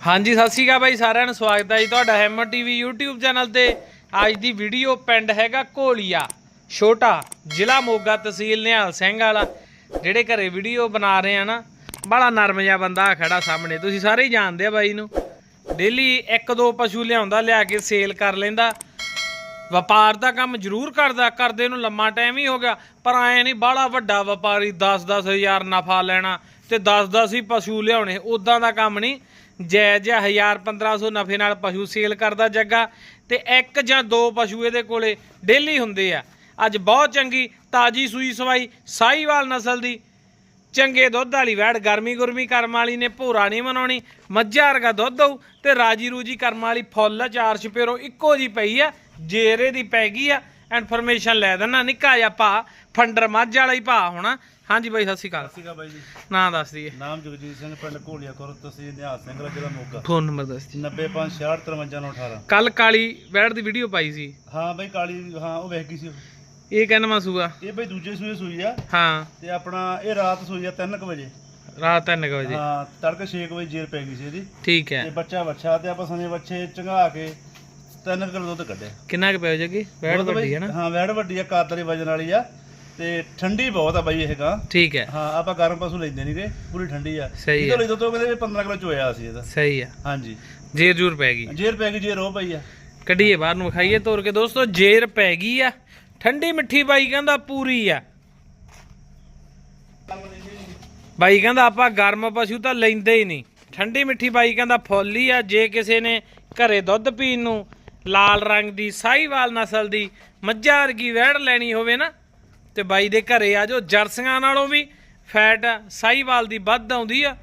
ਹਾਂਜੀ, ਸਤਿ ਸ਼੍ਰੀ ਅਕਾਲ ਬਾਈ ਸਾਰਿਆਂ ਨੂੰ, ਸਵਾਗਤ ਹੈ ਜੀ ਤੁਹਾਡਾ ਹੈਮਰ ਟੀਵੀ YouTube ਚੈਨਲ ਤੇ। ਅੱਜ ਦੀ ਵੀਡੀਓ ਪਿੰਡ ਹੈਗਾ ਕੋਲੀਆ ਛੋਟਾ ਜ਼ਿਲ੍ਹਾ ਮੋਗਾ ਤਹਿਸੀਲ ਨਿਹਾਲ ਸਿੰਘ ਵਾਲਾ, ਜਿਹੜੇ ਘਰੇ ਵੀਡੀਓ ਬਣਾ ਰਹੇ ਆ ਨਾ, ਬੜਾ ਨਰਮ ਜਿਹਾ ਬੰਦਾ ਖੜਾ ਸਾਹਮਣੇ। ਤੁਸੀਂ ਸਾਰੇ ਹੀ ਜਾਣਦੇ ਆ ਬਾਈ ਨੂੰ। ਡੇਲੀ ਇੱਕ ਦੋ ਪਸ਼ੂ ਲਿਆਉਂਦਾ, ਲਿਆ ਕੇ ਸੇਲ ਕਰ ਲੈਂਦਾ। ਵਪਾਰ ਦਾ ਕੰਮ ਜ਼ਰੂਰ ਕਰਦਾ, ਕਰਦੇ ਨੂੰ ਲੰਮਾ ਟਾਈਮ ਹੀ ਹੋ ਗਿਆ, ਪਰ ਐ ਨਹੀਂ, ਬਾਹਲਾ ਵੱਡਾ ਵਪਾਰੀ 10-10 ਹਜ਼ਾਰ ਨਫਾ ਲੈਣਾ ਤੇ 10-10 ਹੀ ਪਸ਼ੂ ਲਿਆਉਣੇ ਉਦਾਂ ਦਾ ਕੰਮ ਨਹੀਂ। ਜੈ ਜੈ 1000 1500 ਨਫੇ ਨਾਲ ਪਸ਼ੂ ਸੇਲ ਕਰਦਾ ਜੱਗਾ ਤੇ ਇੱਕ ਜਾਂ ਦੋ ਪਸ਼ੂ ਇਹਦੇ ਕੋਲੇ ਡੇਲੀ ਹੁੰਦੇ ਆ। ਅੱਜ ਬਹੁਤ ਚੰਗੀ ਤਾਜੀ ਸੂਈ ਸਵਾਈ ਸਾਈਵਾਲ ਨਸਲ ਦੀ। ਚੰਗੇ ਦੁੱਧ ਵਾਲੀ ਵੈੜ, ਗਰਮੀ ਗੁਰਮੀ ਕਰਮ ਵਾਲੀ ਨੇ ਭੋਰਾ ਨਹੀਂ ਮਨਾਉਣੀ। ਮੱਝਾਂ ਵਰਗਾ ਦੁੱਧ ਦਊ ਤੇ ਰਾਜੀ ਰੂਜੀ ਕਰਮ ਵਾਲੀ ਫੁੱਲ ਚਾਰ ਛਪੇਰੋ ਇੱਕੋ ਜੀ ਪਈ ਆ, ਜੇਰੇ ਦੀ ਪੈ ਗਈ ਆ। ਇਨਫੋਰਮੇਸ਼ਨ ਲੈ ਦੇਣਾ ਨਿੱਕਾ ਜਿਹਾ ਭਾ ਫੰਡਰ ਮੱਝ ਵਾਲਾ ਹੀ ਭਾ ਹੋਣਾ। ਹਾਂਜੀ ਬਾਈ ਸਤਿ ਸ਼੍ਰੀ ਅਕਾਲ। ਸੀਗਾ ਬਾਈ ਜੀ। ਨਾਂ ਦੱਸ ਦਈਏ। ਨਾਮ ਜਗਜੀਤ ਸਿੰਘ ਪਿੰਡ ਘੋਲੀਆ ਖੁਰ ਤਹਿਸੀਲ ਨਿਹਾਲ ਸਿੰਘ ਦਾ ਜ਼ਿਲ੍ਹਾ ਮੋਗਾ। ਫੋਨ ਨੰਬਰ ਦੱਸ ਜੀ 9566535918 ਕੱਲ ਕਾਲੀ ਵੈੜ ਦੀ ਵੀਡੀਓ ਪਾਈ ਸੀ। ਹਾਂ ਬਾਈ ਕਾਲੀ ਹਾਂ ਉਹ ਵੇਖ ਗਈ ਸੀ। ਇਹ ਕਹਿੰਦਾ ਮੈਂ ਸੂਆ? ਇਹ ਬਾਈ ਦੂਜੇ ਸੂਏ ਸੂਈ ਆ। ਹਾਂ। ਤੇ ਆਪਣਾ ਇਹ ਰਾਤ ਸੂਈ ਆ 3:00 ਵਜੇ। ਰਾਤ 3 ਵਜੇ। ਹਾਂ ਤੜਕੇ 6 ਵਜੇ ਜੇਰ ਪੈ ਗਈ ਸੀ ਇਹਦੀ। ਠੀਕ ਹੈ। ਤੇ ਬੱਚਾ ਬੱਚਾ ਤੇ ਆਪਾਂ ਸਨੇ ਬੱਚੇ ਚੰਗਾ ਕੇ 3 ਕਿਲੋ ਦੁੱਧ ਕੱਢਿਆ। ਕਿੰਨਾ ਕੁ ਪਿਆ ਜੱਗੀ? ਵੈੜ ਵੱਡੀ ਹੈ ਨਾ। ਹਾਂ ਵੈੜ ਵੱਡੀ ਆ ਕੱਦ ਵਾਲੀ ਵਜਨ ਵਾਲੀ ਆ। ਤੇ ਠੰਡੀ ਬਹੁਤ ਆ ਬਾਈ ਇਹ ਗਾਂ ਠੀਕ ਹੈ। ਹਾਂ ਆਪਾਂ ਗਰਮ ਪਸ਼ੂ ਲੈਂਦੇ ਨਹੀਂਗੇ ਪੂਰੀ ਠੰਡੀ ਆ। ਸਹੀ ਇਹਦੋਂ ਆ ਲਈ ਉਹ ਕਹਿੰਦੇ ਵੀ 15 ਕਿਲੋ ਚੋਇਆ ਸੀ ਇਹਦਾ ਸਹੀ ਆ। ਹਾਂਜੀ। ਜੇਰ ਜੂਰ ਪੈ ਗਈ। ਜੇਰ ਪੈ ਗਈ ਜੇਰ ਉਹ ਪਈ ਆ। ਕੱਢੀਏ ਬਾਹਰ ਨੂੰ ਖਾਈਏ ਤੋਰ ਕੇ ਦੋਸਤੋ ਜੇਰ ਪੈ ਗਈ ਆ। ਠੰਡੀ ਮਿੱਠੀ ਬਾਈ ਕਹਿੰਦਾ ਪੂਰੀ ਆ। ਬਾਈ ਕਹਿੰਦਾ ਆਪਾਂ ਗਰਮ ਪਸ਼ੂ ਤਾਂ ਲੈਂਦੇ ਹੀ ਨਹੀਂ। ਠੰਡੀ ਮਿੱਠੀ ਬਾਈ ਕਹਿੰਦਾ ਫੁੱਲ ਹੀ ਆ ਜੇ ਕਿਸੇ ਨੇ ਘਰੇ ਦੁੱਧ ਪੀਣ ਨੂੰ ਲਾਲ ਰੰਗ ਦੀ ਸਾਹੀਵਾਲ ਨਸਲ ਦੀ ਮੱਝਾਂ ਵਰਗੀ ਵਹਿੜ ਲੈਣੀ ਹੋਵੇ ਨਾ ਤੇ ਬਾਈ ਦੇ ਘਰੇ ਆ ਜਾਓ। ਜਰਸੀਆਂ ਨਾਲੋਂ ਵੀ ਫੈਟ ਸਾਹੀਵਾਲ ਦੀ ਵੱਧ ਆਉਂਦੀ ਆ।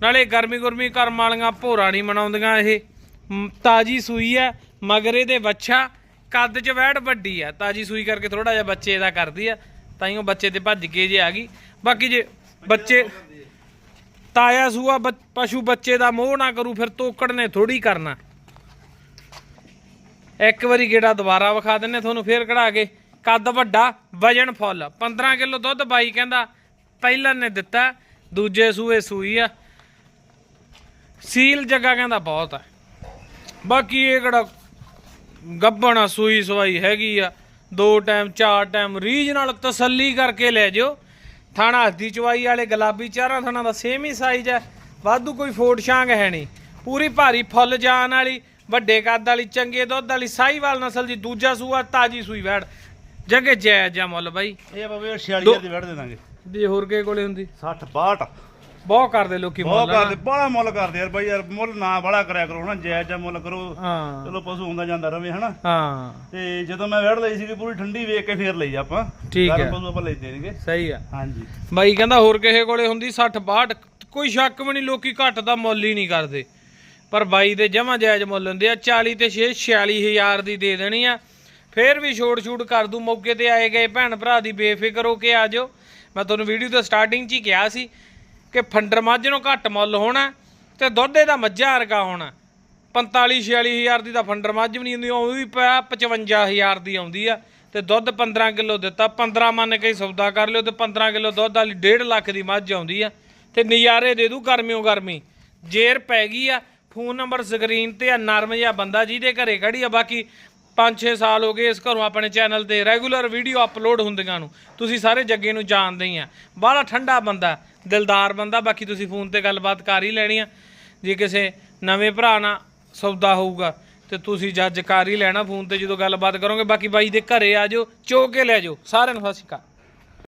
ਨਾਲੇ ਗਰਮੀ ਗੁਰਮੀ ਕਰਮ ਵਾਲੀਆਂ ਭੋਰਾ ਨਹੀਂ ਮਨਾਉਂਦੀਆਂ ਇਹ। ਤਾਜੀ ਸੂਈ ਆ, ਮਗਰ ਇਹਦੇ ਬੱਚਾ ਕੱਦ 'ਚ ਵੈੜ ਵੱਡੀ ਆ। ਤਾਜੀ ਸੂਈ ਕਰਕੇ ਥੋੜਾ ਜਿਹਾ ਬੱਚੇ ਦਾ ਕਰਦੀ ਆ। ਤਾਈਓ ਬੱਚੇ ਤੇ ਭੱਜ ਕੇ ਜੇ ਆ ਗਈ। ਬਾਕੀ ਜੇ ਬੱਚੇ ਤਾਇਆ ਸੂਆ ਬੱਚ- ਪਸ਼ੂ ਬੱਚੇ ਦਾ ਮੋਹ ਨਾ ਕਰੂ, ਫਿਰ ਤੋਕੜ ਨੇ ਥੋੜੀ ਕਰਨਾ। ਇੱਕ ਵਾਰੀ ਗੇੜਾ ਦੁਬਾਰਾ ਵਿਖਾ ਦਿੰਨੇ ਤੁਹਾਨੂੰ ਫੇਰ ਕਢਾ ਕੇ। ਕੱਦ ਵੱਡਾ, ਵਜਨ ਫੁੱਲ। 15 ਕਿਲੋ ਦੁੱਧ ਬਾਈ ਕਹਿੰਦਾ, ਪਹਿਲਾਂ ਨੇ ਦਿੱਤਾ, ਦੂਜੇ ਸੂਏ ਸੂਈ ਆ। ਸੀਲ ਜੱਗਾ ਕਹਿੰਦਾ ਬਹੁਤ ਆ। ਬਾਕੀ ਇਹ ਕਿਹੜਾ ਗੱਬਣਾ ਸੂਈ ਸਵਾਈ ਹੈਗੀ ਆ। ਦੋ ਟਾਈਮ, ਚਾਰ ਟਾਈਮ ਰੀਜ ਨਾਲ ਤਸੱਲੀ ਕਰਕੇ ਲੈ ਜਿਓ। ਥਾਣਾ ਹੱਦੀ ਚਵਾਈ ਵਾਲੇ ਗੁਲਾਬੀ ਚਾਰਾਂ ਥਾਣਾ ਦਾ ਸੇਮ ਹੀ ਸਾਈਜ਼ ਹੈ ਵਾਧੂ ਕੋਈ ਫੋਟ ਛਾਂਗ ਹੈ ਨਹੀਂ। ਪੂਰੀ ਭਾਰੀ ਫੁੱਲ ਜਾਣ ਵਾਲੀ, ਵੱਡੇ ਕੱਦ ਵਾਲੀ, ਚੰਗੇ ਦੁੱਧ ਵਾਲੀ, ਸਾਹੀਵਾਲ ਨਸਲ ਦੀ ਦੂਜਾ ਸੂਆ, ਤਾਜੀ ਸੂਈ ਵੈੜ। ਜਗੇ ਜੈ ਜੈ ਮੁੱਲ ਬਾਈ। ਇਹ ਆਪਾਂ ਵੀ 46 ਦੀ ਵੜ ਦੇ ਦਾਂਗੇ। ਜੇ ਹੋਰ ਕੇ ਕੋਲੇ ਹੁੰਦੀ? 60 62 ਬਹੁਤ ਕਰਦੇ ਲੋਕੀ ਬਹੁਤ ਮੁੱਲ ਕਰਦੇ ਬੜਾ ਮੁੱਲ ਕਰਦੇ ਯਾਰ ਬਾਈ ਯਾਰ ਮੁੱਲ ਨਾ ਬੜਾ ਕਰਿਆ ਕਰੋ ਹਨਾ? ਜਾਇਜ਼ ਜਿਹਾ ਮੁੱਲ ਕਰੋ। ਹਾਂ। ਚਲੋ ਪਸ਼ੂ ਹੁੰਦਾ ਜਾਂਦਾ ਰਵੇ ਹਨਾ? ਹਾਂ। ਤੇ ਜਦੋਂ ਮੈਂ ਵੜ ਲਈ ਸੀਗੀ ਪੂਰੀ ਠੰਡੀ ਵੇਖ ਕੇ ਫੇਰ ਲਈ ਆਪਾਂ। ਠੀਕ ਹੈ। ਪਸ਼ੂ ਆਪਾਂ ਲੈਂਦੇ ਨਹੀਂਗੇ ਸਹੀ ਆ। ਹਾਂਜੀ। ਬਾਈ ਕਹਿੰਦਾ ਹੋਰ ਕਿਸੇ ਕੋਲੇ ਹੁੰਦੀ 60 62 ਕੋਈ ਸ਼ੱਕ ਵੀ ਨਹੀਂ ਲੋਕੀ ਘੱਟ ਦਾ ਮੁੱਲ ਹੀ ਨਹੀਂ ਕਰਦੇ। ਪਰ ਬਾਈ ਦੇ ਜਮਾ ਜਾਇਜ਼ ਮੁੱਲ ਹੁੰਦੇ ਆ 40 ਤੇ 6 46000 ਦੀ ਦੇ ਦੇਣੀ ਆ। ਫੇਰ ਵੀ ਛੋੜ ਛੂੜ ਕਰ ਦੂ ਮੌਕੇ ਤੇ ਆਏ ਗਏ ਭੈਣ ਭਰਾ ਦੀ ਬੇਫਿਕਰ ਹੋ ਕੇ ਆ ਜਾਓ। ਮੈਂ ਤੁਹਾਨੂੰ ਵੀਡੀਓ ਤੇ ਸਟਾਰਟਿੰਗ 'ਚ ਹੀ ਕਿਹਾ ਸੀ ਕਿ ਫੰਡਰ ਮੱਝ ਨੂੰ ਘੱਟ ਮੁੱਲ ਹੋਣਾ ਤੇ ਦੁੱਧ ਇਹਦਾ ਮੱਝਾਂ ਵਰਗਾ ਹੋਣਾ। 45 46000 ਦੀ ਤਾਂ ਫੰਡਰ ਮੱਝ ਵੀ ਨਹੀਂ ਹੁੰਦੀ, ਉਹ ਵੀ ਪਿਆ 55000 ਦੀ ਆਉਂਦੀ ਆ ਤੇ ਦੁੱਧ 15 ਕਿਲੋ ਦਿੱਤਾ 15 ਮੰਨ ਕੇ ਸੌਦਾ ਕਰ ਲਿਓ ਤੇ 15 ਕਿਲੋ ਦੁੱਧ ਵਾਲੀ 1.5 ਲੱਖ ਦੀ ਮੱਝ ਆਉਂਦੀ ਆ ਤੇ ਨਜ਼ਾਰੇ ਦੇ ਦੂ ਗਰਮੀਓ ਗਰਮੀ। ਜੇਰ ਪੈ ਗਈ ਆ, ਫੋਨ ਨੰਬਰ ਸਕਰੀਨ ਤੇ ਆ, ਨਰਮ ਜਿਹਾ ਬੰਦਾ ਜਿਹਦੇ ਘਰੇ ਖੜੀ ਆ, ਬਾਕੀ 5-6 ਸਾਲ ਹੋ ਗਏ ਇਸ ਘਰੋਂ ਆਪਣੇ ਚੈਨਲ ਤੇ ਰੈਗੂਲਰ ਵੀਡੀਓ ਅਪਲੋਡ ਹੁੰਦੀਆਂ ਨੂੰ। ਤੁਸੀਂ ਸਾਰੇ ਜੱਗੇ ਨੂੰ ਜਾਣਦੇ ਹੀ ਆ। ਬਾਹਲਾ ਠੰਡਾ ਬੰਦਾ, ਦਿਲਦਾਰ ਬੰਦਾ, ਬਾਕੀ ਤੁਸੀਂ ਫੋਨ ਤੇ ਗੱਲਬਾਤ ਕਰ ਹੀ ਲੈਣੀ ਆ। ਜੇ ਕਿਸੇ ਨਵੇਂ ਭਰਾ ਨਾਲ ਸੌਦਾ ਹੋਊਗਾ, ਤੇ ਤੁਸੀਂ ਜੱਜ ਕਰ ਹੀ ਲੈਣਾ ਫੋਨ ਤੇ ਜਦੋਂ ਗੱਲਬਾਤ ਕਰੋਗੇ। ਬਾਕੀ ਬਾਈ ਦੇ ਘਰੇ ਆ ਜਾਓ, ਚੋ ਕੇ ਲੈ ਜਾਓ। ਸਾਰਿਆਂ ਨੂੰ ਸਤਿ ਸ਼੍ਰੀ ਅਕਾਲ।